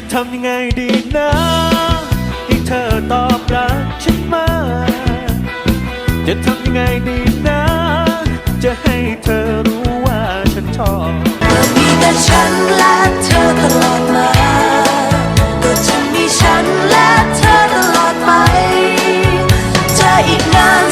จะทำยังไงดีนะที่เธอตอบรักฉันมา จะทำยังไงดีนะ จะให้เธอรู้ว่าฉันชอบมีแต่ฉันและเธอตลอดมาก็จะมีฉันและเธอตลอดไปจะอีกนาน